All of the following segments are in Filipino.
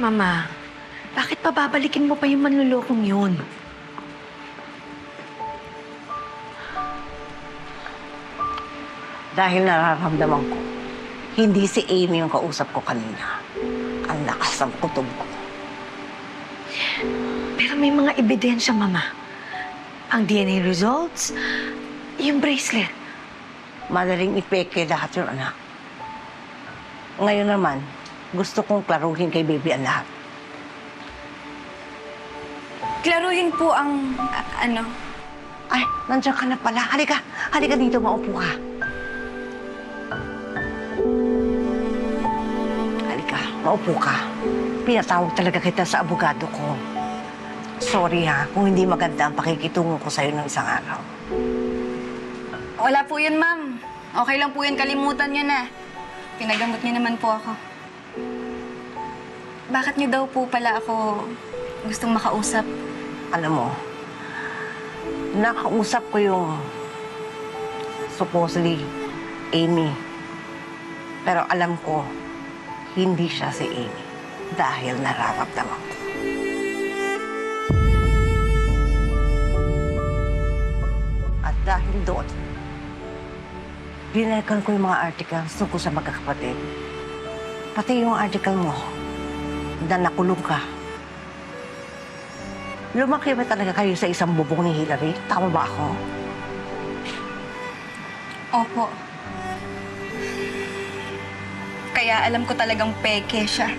Mama, bakit pa babalikin mo pa yung manlulokong yun? Dahil nararamdaman ko, hindi si Amy yung kausap ko kanina. Ang lakas ng kutob ko. Pero may mga ebidensya, Mama. Ang DNA results, yung bracelet. Madaling ipeke lahat yung anak. Ngayon naman, gusto kong klaruhin kay baby ang lahat. Klaruhin po ang, a- ano, Ay, nandiyan ka na pala. Halika, halika dito, maupo ka. Halika, maupo ka. Pinatawag talaga kita sa abogado ko. Sorry ha, kung hindi maganda ang pakikitungo ko sa'yo ng isang araw. wala po yun, ma'am. Okay lang po yun, kalimutan nyo na. Pinagamot niyo naman po ako. Bakit niyo daw po pala ako gustong makausap? Alam mo, nakausap ko yung supposedly Amy. Pero alam ko, hindi siya si Amy dahil nararamdaman ko. At dahil doon, binalikan ko yung mga articles tungkol sa magkakapatid. Pati yung article mo na nakulong ka Lumaki ba talaga kayo sa isang bubong ni Hillary? Tama ba ako? Opo. Kaya alam ko talagang peke siya.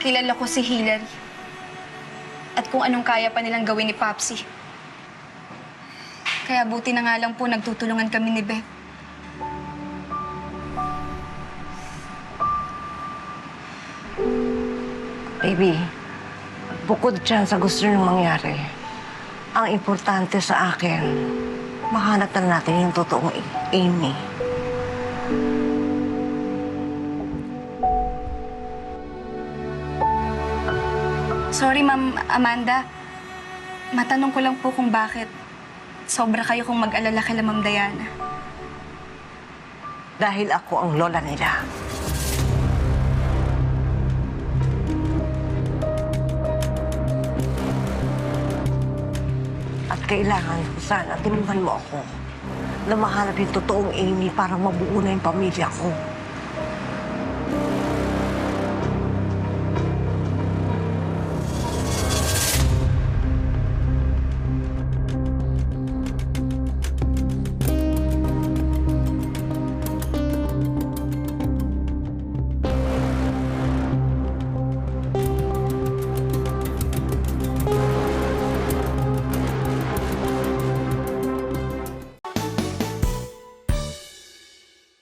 Kilala ko si Hillary. At kung anong kaya pa nilang gawin ni Popsy. Kaya buti na nga lang po nagtutulungan kami ni Beth. Baby, bukod dyan sa gusto niyong mangyari, ang importante sa akin, mahanap na natin yung totoong Amy. Sorry, Ma'am Amanda. Matanong ko lang po kung bakit sobra kayo kung mag-alala kay Ma'am Diana. Dahil ako ang lola nila. At kailangan ko sana tulungan mo ako na mahanap yung totoong Amy para mabuo na yung pamilya ko.